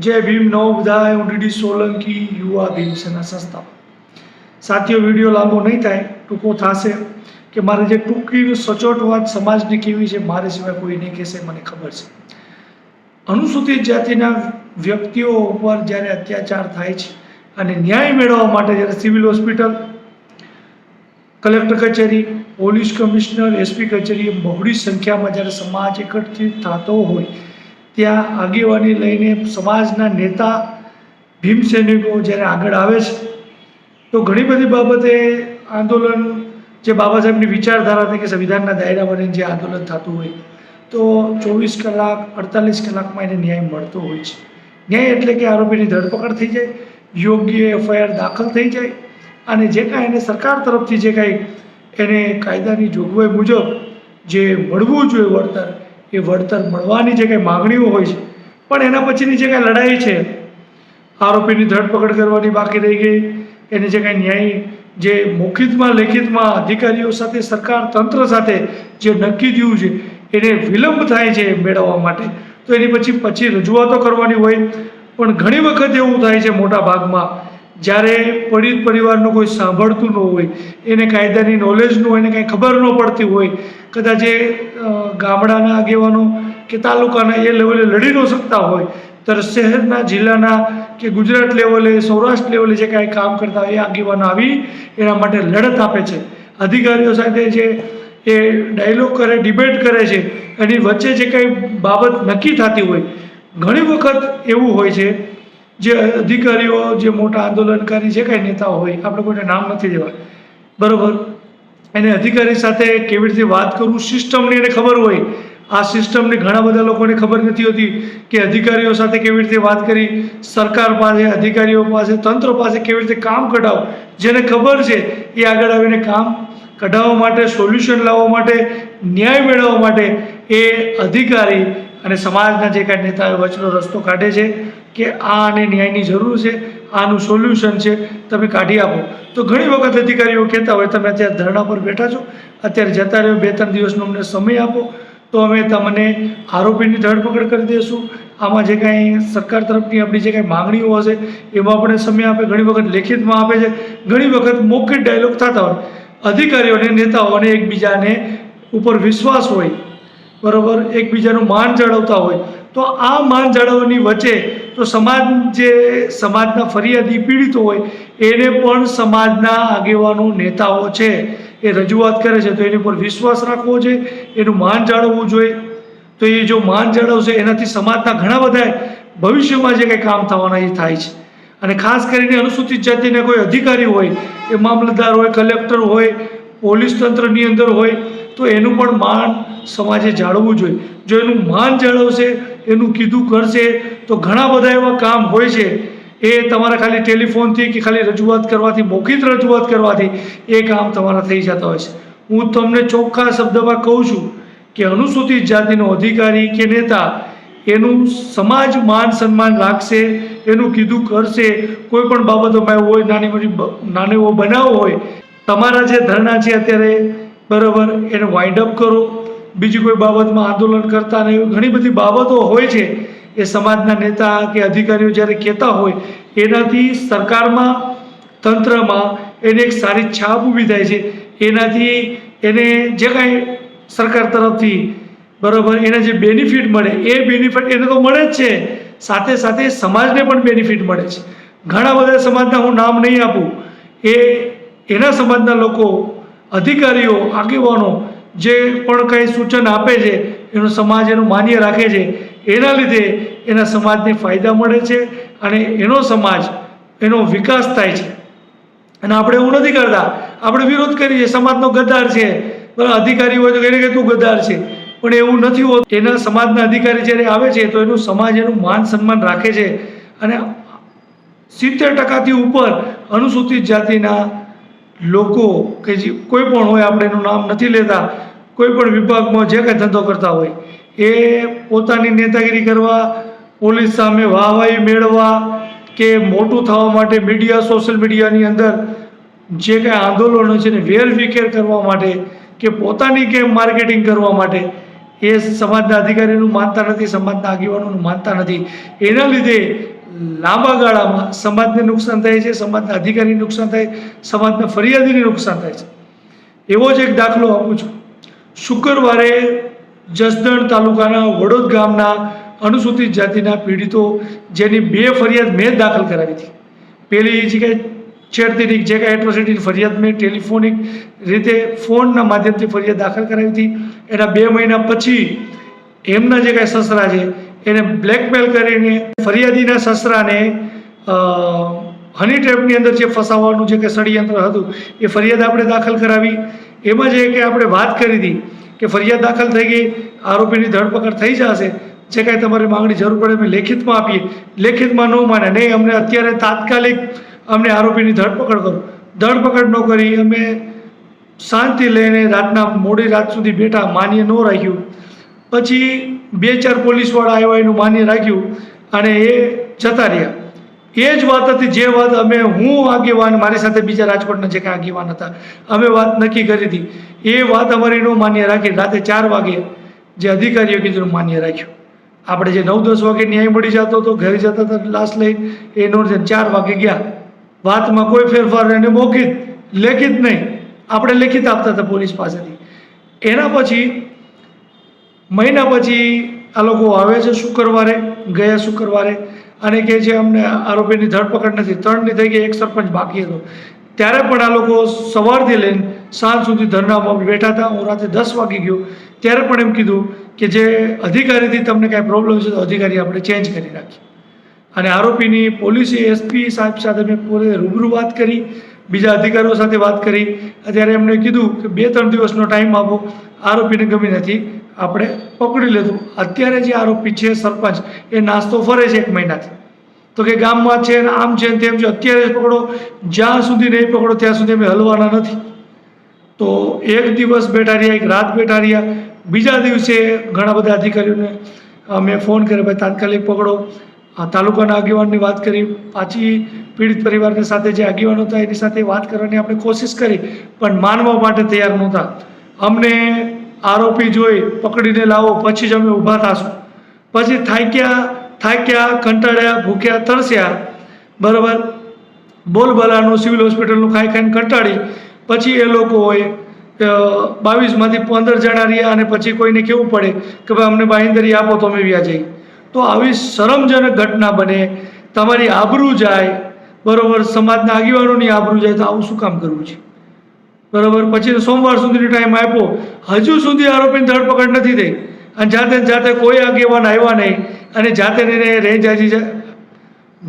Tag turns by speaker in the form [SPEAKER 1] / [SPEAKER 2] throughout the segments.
[SPEAKER 1] જય ભીમ, નવ બધાય હું ડીડી સોલંકી, યુવા ભીમસેના સંસ્થા સાથીઓ, વીડિયો લાંબો નહીં થાય, ટૂંકો થશે કે મારે જે ટૂંકી સચોટ વાત સમાજની કેવી છે, મારે સિવાય કોઈ નહીં કહેશે, મને ખબર છે. અનુસૂચિત જાતિના વ્યક્તિઓ ઉપર જ્યારે અત્યાચાર થાય છે અને ન્યાય મેળવવા માટે જ્યારે સિવિલ હોસ્પિટલ, કલેક્ટર કચેરી, પોલીસ કમિશનર, એસપી કચેરી એમ બહોળી સંખ્યામાં જ્યારે સમાજ એકત્રિત થતો હોય ત્યાં આગેવાની લઈને સમાજના નેતા, ભીમ સૈનિકો જ્યારે આગળ આવે છે, તો ઘણી બધી બાબતે આંદોલન જે બાબા સાહેબની વિચારધારા હતી કે સંવિધાનના દાયરામાં જે આંદોલન થતું હોય, તો ચોવીસ કલાક, અડતાલીસ કલાકમાં એને ન્યાય મળતો હોય છે. ન્યાય એટલે કે આરોપીની ધરપકડ થઈ જાય, યોગ્ય એફઆઈઆર દાખલ થઈ જાય અને જે કાંઈ એને સરકાર તરફથી જે કાંઈ એને કાયદાની જોગવાઈ મુજબ જે મળવું જોઈએ વળતર એ વળતર મળવાની જે કાંઈ માગણીઓ હોય છે, પણ એના પછીની જે કાંઈ લડાઈ છે, આરોપીની ધરપકડ કરવાની બાકી રહી ગઈ, એને જે કાંઈ ન્યાય, જે મૌખિતમાં, લેખિતમાં અધિકારીઓ સાથે, સરકાર તંત્ર સાથે જે નક્કી થયું છે, એને વિલંબ થાય છે મેળવવા માટે. તો એની પછી પછી રજૂઆતો કરવાની હોય, પણ ઘણી વખત એવું થાય છે મોટા ભાગમાં જ્યારે પીડિત પરિવારનો કોઈ સાંભળતું ન હોય, એને કાયદાની નોલેજ ન હોય, એને કાંઈ ખબર ન પડતી હોય, કદાચ એ ગામડાના આગેવાનો કે તાલુકાના એ લેવલે લડી ન શકતા હોય ત્યારે શહેરના, જિલ્લાના કે ગુજરાત લેવલે સૌરાષ્ટ્ર લેવલે જે કાંઈ કામ કરતા હોય, એ આગેવાનો આવી એના માટે લડત આપે છે. અધિકારીઓ સાથે જે એ ડાયલોગ કરે ડિબેટ કરે છે, એની વચ્ચે જે કાંઈ બાબત નક્કી થતી હોય, ઘણી વખત એવું હોય છે જે અધિકારીઓ જે મોટા આંદોલનકારી જે કાંઈ નેતાઓ હોય, આપણે કોઈને નામ નથી દેવા. બરાબર? એને અધિકારી સાથે કેવી રીતે વાત કરવું, સિસ્ટમની એને ખબર હોય. આ સિસ્ટમની ઘણા બધા લોકોને ખબર નથી હોતી કે અધિકારીઓ સાથે કેવી રીતે વાત કરી, સરકાર પાસે, અધિકારીઓ પાસે, તંત્ર પાસે કેવી રીતે કામ કઢાવ. જેને ખબર છે, એ આગળ આવીને કામ કઢાવવા માટે, સોલ્યુશન લાવવા માટે, ન્યાય મેળવવા માટે એ અધિકારી અને સમાજના જે કાંઈ નેતાઓ વચ્ચેનો રસ્તો કાઢે છે કે આ અને ન્યાયની જરૂર છે, આનું સોલ્યુશન છે, તમે કાઢી આપો. તો ઘણી વખત અધિકારીઓ કહેતા હોય, તમે અત્યારે ધરણા પર બેઠા છો, અત્યારે જતા રહ્યો બે ત્રણ દિવસનો અમને સમય આપો, તો અમે તમને આરોપીની ધરપકડ કરી દઈશું આમાં જે કાંઈ સરકાર તરફની આપણી જે કાંઈ માંગણીઓ હશે, એમાં આપણે સમય આપે. ઘણી વખત લેખિતમાં આપે છે, ઘણી વખત મૌખિક ડાયલોગ થતા હોય. અધિકારીઓને નેતાઓને એકબીજાને ઉપર વિશ્વાસ હોય બરાબર એકબીજાનું માન જાળવતા હોય, તો આ માન જાળવવાની વચ્ચે તો સમાજ જે સમાજના ફરિયાદી પીડિતો હોય, એને પણ સમાજના આગેવાનો, નેતાઓ છે, એ રજૂઆત કરે છે, તો એની પર વિશ્વાસ રાખવો જોઈએ, એનું માન જાળવવું જોઈએ. તો એ જો માન જાળવશે, એનાથી સમાજના ઘણા બધા ભવિષ્યમાં જે કંઈ કામ થવાના એ થાય છે. અને ખાસ કરીને અનુસૂચિત જાતિના કોઈ અધિકારી હોય, એ મામલતદાર હોય, કલેક્ટર હોય પોલીસ તંત્રની અંદર હોય તો એનું પણ માન સમાજે જાળવવું જોઈએ. જો એનું માન જાળવશે, એનું કીધું કરશે, તો ઘણા બધા એવા કામ હોય છે. એ તમારા ખાલી ટેલિફોનથી કે ખાલી રજૂઆત કરવાથી, મૌખિક રજૂઆત કરવાથી એ કામ તમારા થઈ જતા હોય છે. હું તમને ચોખ્ખા શબ્દમાં કહું છું કે અનુસૂચિત જાતિનો અધિકારી કે નેતા એનું સમાજ માન સન્માન રાખશે, એનું કીધું કરશે. કોઈ પણ બાબતોમાં એવું હોય, નાની મોટી નાનો એવો બનાવ હોય તમારા જે ધરણા છે અત્યારે, બરાબર, એને વાઇન્ડ અપ કરો. બીજી કોઈ બાબતમાં આંદોલન કરતા નહીં ઘણી બધી બાબતો હોય છે એ સમાજના નેતા કે અધિકારીઓ જ્યારે કહેતા હોય, એનાથી સરકારમાં, તંત્રમાં એને એક સારી છાપ ઊભી થાય છે. એનાથી એને જે કાંઈ સરકાર તરફથી, બરાબર, એને જે બેનિફિટ મળે, એ બેનિફિટ એને તો મળે જ છે. સાથે સાથે સમાજને પણ બેનિફિટ મળે છે. ઘણા બધા સમાજના હું નામ નહીં આપું. એ એના સમાજના લોકો, અધિકારીઓ, આગેવાનો જે પણ કંઈ સૂચન આપે છે, એનું સમાજ એનું માન્ય રાખે છે, એના લીધે એના સમાજને ફાયદા મળે છે અને એનો સમાજ, એનો વિકાસ થાય છે. અને આપણે એવું નથી કરતા. આપણે વિરોધ કરીએ સમાજનો ગદ્દાર છે. બરાબર, અધિકારી હોય તો એને કે તું ગદ્દાર છે. પણ એવું નથી હોતું. એના સમાજના અધિકારી જ્યારે આવે છે, તો એનું સમાજ એનું માન સન્માન રાખે છે. અને સિત્તેર ટકાથી ઉપર અનુસૂચિત જાતિના લોકો કે જે કોઈ પણ હોય, આપણે એનું નામ નથી લેતા, કોઈ પણ વિભાગમાં જે કાંઈ ધંધો કરતા હોય, એ પોતાની નેતાગીરી કરવા, પોલીસ સામે વાહવાહી મેળવવા કે મોટું થવા માટે મીડિયા, સોશિયલ મીડિયાની અંદર જે કાંઈ આંદોલનો છે ને વેરવિખેર કરવા માટે કે પોતાની કેમ માર્કેટિંગ કરવા માટે, એ સમાજના અધિકારીનું માનતા નથી, સમાજના આગેવાનોનું માનતા નથી. એના લીધે લાંબા ગાળામાં સમાજને નુકસાન થાય છે, સમાજના અધિકારીને નુકસાન થાય, સમાજના ફરિયાદીને નુકસાન થાય છે. એવો જ એક દાખલો આપું છું. શુક્રવારે જસદણ તાલુકાના વડોદ ગામના અનુસૂચિત જાતિના પીડિતો જેની બે ફરિયાદ મેં દાખલ કરાવી હતી. પેલી જે કાંઈ છેડતીની જે કાંઈ એટ્રોસિટીની ફરિયાદ મેં ટેલિફોનિક રીતે ફોનના માધ્યમથી ફરિયાદ દાખલ કરાવી હતી. એના બે મહિના પછી એમના જે કાંઈ સસરા છે એને બ્લેકમેલ કરીને ફરિયાદીના સસરાને હની ટ્રેપની અંદર જે ફસાવવાનું જે કે ષડયંત્ર હતું, એ ફરિયાદ આપણે દાખલ કરાવી. એમાં જે કે આપણે વાત કરી હતી કે ફરિયાદ દાખલ થઈ ગઈ, આરોપીની ધરપકડ થઈ જશે. જે કાંઈ તમારે માંગણી જરૂર પડે અમે લેખિતમાં આપીએ. લેખિતમાં ન માને, નહીં, અમને અત્યારે તાત્કાલિક અમને આરોપીની ધરપકડ કરો. ધરપકડ ન કરી, અમે શાંતિ લઈને રાતના મોડી રાત સુધી બેઠા, માન્ય ન રાખ્યું. પછી બે ચાર પોલીસવાળા આવ્યા, એનું માન્ય રાખ્યું અને એ જતા રહ્યા. એ જ વાત હતી, જે વાત અમે, હું આગેવાન, મારી સાથે બીજા રાજકોટના જે કાંઈ આગેવાન હતા, અમે વાત નક્કી કરી હતી. એ વાત અમારી નો માન્ય રાખી રાતે ચાર વાગે જે અધિકારીઓ કીધું એનું માન્ય રાખ્યું. આપણે જે નવ દસ વાગે ન્યાય મળી જતો હતો, ઘરે જતા હતા લાશ લઈ, એ નોટ ચાર વાગે ગયા. વાતમાં કોઈ ફેરફાર એને મૌખિત, લેખિત નહીં. આપણે લેખિત આપતા હતા પોલીસ પાસેથી. એના પછી મહિના પછી આ લોકો આવે છે શુક્રવારે, ગયા શુક્રવારે અને કહે છે અમને આરોપીની ધરપકડ નથી. ત્રણની થઈ ગઈ, એક સરપંચ બાકી હતો. ત્યારે પણ આ લોકો સવારથી લઈને સાંજ સુધી ધરનામાં બેઠા હતા. હું રાતે દસ વાગી ગયો. ત્યારે પણ એમ કીધું કે જે અધિકારીથી તમને કાંઈ પ્રોબ્લેમ છે તો અધિકારી આપણે ચેન્જ કરી રાખીએ અને આરોપીની પોલીસે, એસપી સાહેબ સાથે મેં પોતે રૂબરૂ વાત કરી. બીજા અધિકારીઓ સાથે વાત કરી. અત્યારે એમણે કીધું કે બે ત્રણ દિવસનો ટાઈમ આપો. આરોપીને ગમી નથી. આપણે પકડી લીધું અત્યારે જે આરોપી છે સરપંચ, એ નાસ્તો ફરે છે એક મહિનાથી. તો કે ગામમાં છે ને આમ છે ને તેમ છે, અત્યારે પકડો. જ્યાં સુધી નહીં પકડો, ત્યાં સુધી અમે હલવાના નથી. તો એક દિવસ બેઠા રહ્યા, એક રાત બેઠા રહ્યા. બીજા દિવસે ઘણા બધા અધિકારીઓને મેં ફોન કર્યો, ભાઈ તાત્કાલિક પકડો. તાલુકાના આગેવાનની વાત કરી. પાછી પીડિત પરિવારની સાથે જે આગેવાનો હતા, એની સાથે વાત કરવાની આપણે કોશિશ કરી, પણ માનવા માટે તૈયાર નહોતા. અમને આરોપી જોઈ પકડીને લાવો, પછી જ અમે ઊભા થશું. પછી થાક્યા થાક્યા, કંટાળ્યા, ભૂખ્યા, તરસ્યા. બરાબર? બોલબલાનું, સિવિલ હોસ્પિટલનું ખાઈ ખાઈને કંટાળી. પછી એ લોકોએ બાવીસમાંથી પંદર જણા રહ્યા અને પછી કોઈને કેવું પડે કે ભાઈ, અમને બાંહેધરી આપો, તો અમે વ્યા તો આવી શરમજનક ઘટના બને, તમારી આબરૂ જાય બરાબર સમાજના આગેવાનોની આબરૂ જાય તો આવું શું કામ કરવું છે? બરાબર, પછી સોમવાર સુધીનો ટાઈમ આપ્યો. હજુ સુધી આરોપીની ધરપકડ નથી થઈ. અને જાતે જાતે કોઈ આગેવાન આવ્યા નહીં. અને જાતે એને રેન્જ આજી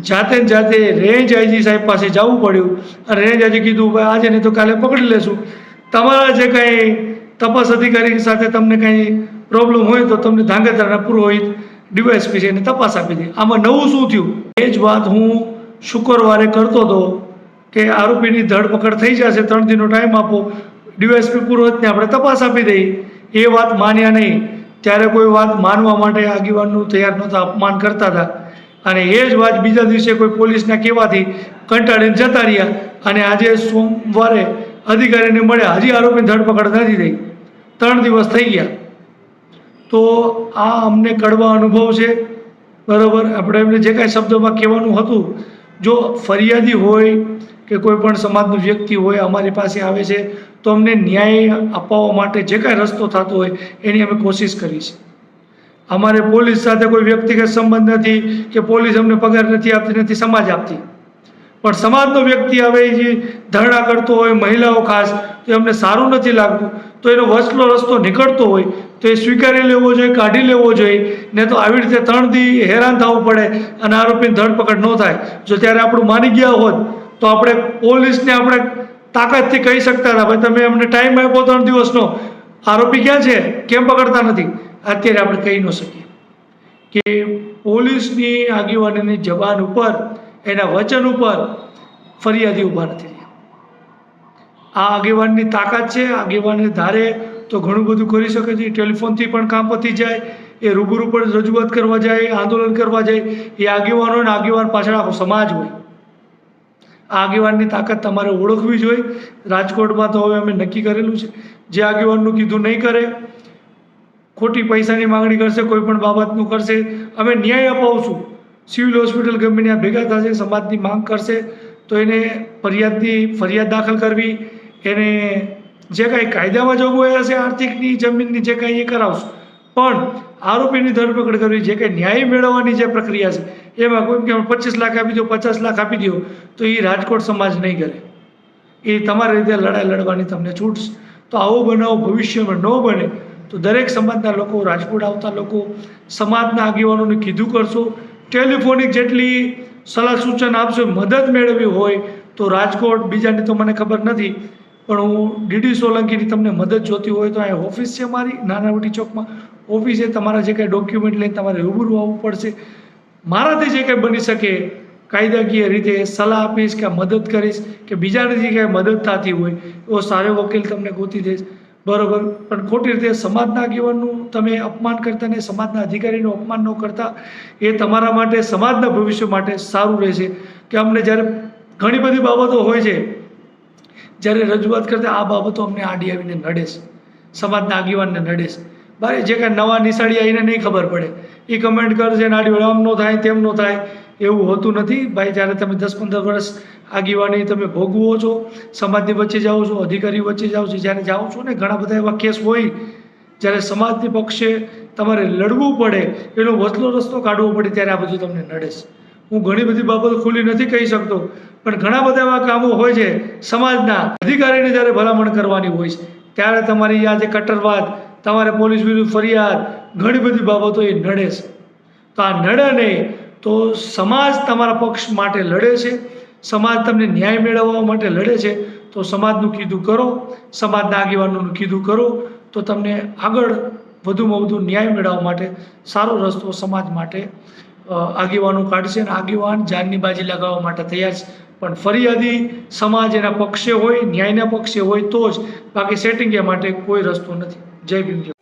[SPEAKER 1] જાતે જાતે રેન્જ આઈજી સાહેબ પાસે જવું પડ્યું. અને રેન્જ આજી કીધું, ભાઈ, આજે નહીં તો કાલે પકડી લેશું. તમારા જે કાંઈ તપાસ અધિકારી સાથે તમને કાંઈ પ્રોબ્લેમ હોય તો તમને ધાંગધ્રાના પુરોહિત ડીવાયસપી છે એને તપાસ આપી દે. આમાં નવું શું થયું? એ જ વાત હું શુક્રવારે કરતો હતો કે આરોપીની ધરપકડ થઈ જશે, ત્રણ દિનનો ટાઈમ આપો. ડીવાયસપી પુરોહિતને આપણે તપાસ આપી દઈએ એ વાત માન્યા નહીં. ત્યારે કોઈ વાત માનવા માટે આગેવાનનું તૈયાર નહોતા, અપમાન કરતા હતા. અને એ જ વાત બીજા દિવસે કોઈ પોલીસના કહેવાથી કંટાળીને જતા રહ્યા અને આજે સોમવારે અધિકારીને મળ્યા. હજી આરોપીની ધરપકડ નથી થઈ. ત્રણ દિવસ થઈ ગયા. તો આ અમને કડવા અનુભવ છે. બરાબર? આપણે એમને જે કાંઈ શબ્દોમાં કહેવાનું હતું જો ફરિયાદી હોય કે કોઈ પણ સમાજનું વ્યક્તિ હોય, અમારી પાસે આવે છે, તો અમને ન્યાય અપાવવા માટે જે કાંઈ રસ્તો થતો હોય, એની અમે કોશિશ કરી છે. અમારે પોલીસ સાથે કોઈ વ્યક્તિગત સંબંધ નથી કે પોલીસ અમને પગાર નથી આપતી, નથી સમાજ આપતી. પણ સમાજનો વ્યક્તિ આવે, જે ધરણા કરતો હોય, મહિલાઓ ખાસ, તો અમને સારું નથી લાગતું. તો એનો વચલો રસ્તો નીકળતો હોય, તો એ સ્વીકારી લેવો જોઈએ, કાઢી લેવો જોઈએ, ને તો આવી રીતે ત્રણ દી હેરાન થવું પડે અને આરોપીની ધરપકડ ન થાય. જો ત્યારે આપણું માની ગયા હોત, તો આપણે પોલીસને આપણે તાકાતથી કહી શકતા હતા, ભાઈ, તમે અમને ટાઈમ આપ્યો ત્રણ દિવસનો. આરોપી ક્યાં છે? કેમ પકડતા નથી? અત્યારે આપણે કહી ન શકીએ. કે પોલીસની આગેવાનીની જબાન ઉપર, એના વચન ઉપર ફરિયાદી ઊભા નથી. આ આગેવાનની તાકાત છે, આગેવાનને ધારે તો ઘણું બધું કરી શકે છે. ટેલિફોનથી પણ કામ પતી જાય, એ રૂબરૂ પણ રજૂઆત કરવા જાય, આંદોલન કરવા જાય, એ આગેવાનો અને આગેવાન પાછળ આખો સમાજ હોય. આ આગેવાનની તાકાત તમારે ઓળખવી જોઈએ. રાજકોટમાં તો હવે અમે નક્કી કરેલું છે. જે આગેવાનનું કીધું નહીં કરે, ખોટી પૈસાની માંગણી કરશે, કોઈ પણ બાબતનું કરશે, અમે ન્યાય અપાવશું. સિવિલ હોસ્પિટલ ગમે ત્યાં ભેગા થશે, સમાજની માંગ કરશે, તો એને ફરિયાદની ફરિયાદ દાખલ કરવી એને જે કાંઈ કાયદામાં જોગવાઈ હશે, આર્થિકની જમીનની જે કાંઈ એ કરાવશું, પણ આરોપીની ધરપકડ કરવી, જે કંઈ ન્યાય મેળવવાની જે પ્રક્રિયા છે, એમાં કોઈ કે પચીસ લાખ આપી દો, પચાસ લાખ આપી દો, તો એ રાજકોટ સમાજ નહીં કરે એ તમારી રીતે લડાઈ લડવાની તમને છૂટ. તો આવો બનાવ ભવિષ્યમાં ન બને, તો દરેક સમાજના લોકો, રાજકોટ આવતા લોકો, સમાજના આગેવાનોને કીધું કરશો ટેલિફોનિક જેટલી સલાહ સૂચન આપશો, મદદ મેળવી હોય, તો રાજકોટ બીજાની તો મને ખબર નથી પણ હું ડીડી સોલંકીની તમને મદદ જોતી હોય તો અહીં ઓફિસ છે મારી, નાનાવટી ચોકમાં. ઓફિસે તમારા જે કાંઈ ડોક્યુમેન્ટ લઈને તમારે રૂબરૂ આવવું પડશે. મારાથી જે કાંઈ બની શકે, કાયદાકીય રીતે સલાહ આપીશ કે મદદ કરીશ કે બીજાને જે કાંઈ મદદ થતી હોય, એવો સારો વકીલ તમને ગોતી દઈશ. બરોબર? પણ ખોટી રીતે સમાજના આગેવાનનું તમે અપમાન કરતા ને સમાજના અધિકારીનું અપમાન ન કરતા, એ તમારા માટે, સમાજના ભવિષ્ય માટે સારું રહેશે. કે અમને જ્યારે ઘણી બધી બાબતો હોય છે જ્યારે રજૂઆત કરતા આ બાબતો અમને આડી આવીને નડે છે. સમાજના આગેવાનને નડે છે. ભારે જે કાંઈ નવા નિશાળી આવીને નહીં ખબર પડે. એ કમેન્ટ કરશે નાડી આમ ન થાય, તેમ ન થાય, એવું હોતું નથી. ભાઈ, જ્યારે તમે દસ પંદર વર્ષ આગેવાની તમે ભોગવો છો, સમાજની વચ્ચે જાઓ છો, અધિકારી વચ્ચે જાઓ છો, જ્યારે જાઓ છો ને ઘણા બધા એવા કેસ હોય, જ્યારે સમાજની પક્ષે તમારે લડવું પડે, એનો વચલો રસ્તો કાઢવો પડે, ત્યારે આ બધું તમને નડે છે. હું ઘણી બધી બાબતો ખુલ્લી નથી કહી શકતો પણ ઘણા બધા એવા કામો હોય છે, સમાજના અધિકારીને જ્યારે ભલામણ કરવાની હોય છે, ત્યારે તમારી આ જે કટ્ટરવાદ, તમારે પોલીસ વિરુદ્ધ ફરિયાદ, ઘણી બધી બાબતો એ નડે છે. તો આ નડે નહીં, તો સમાજ તમારા પક્ષ માટે લડે છે, સમાજ તમને ન્યાય મેળવવા માટે લડે છે, તો સમાજનું કીધું કરો, સમાજના આગેવાનોનું કીધું કરો, તો તમને આગળ વધુમાં વધુ ન્યાય મેળવવા માટે સારો રસ્તો સમાજ માટે આગેવાનો કાઢશે અને આગેવાન જાનની બાજી લગાવવા માટે તૈયાર છે. પણ ફરિયાદી સમાજ એના પક્ષે હોય, ન્યાયના પક્ષે હોય તો જ બાકી સેટિંગ માટે કોઈ રસ્તો નથી. જય ભીમ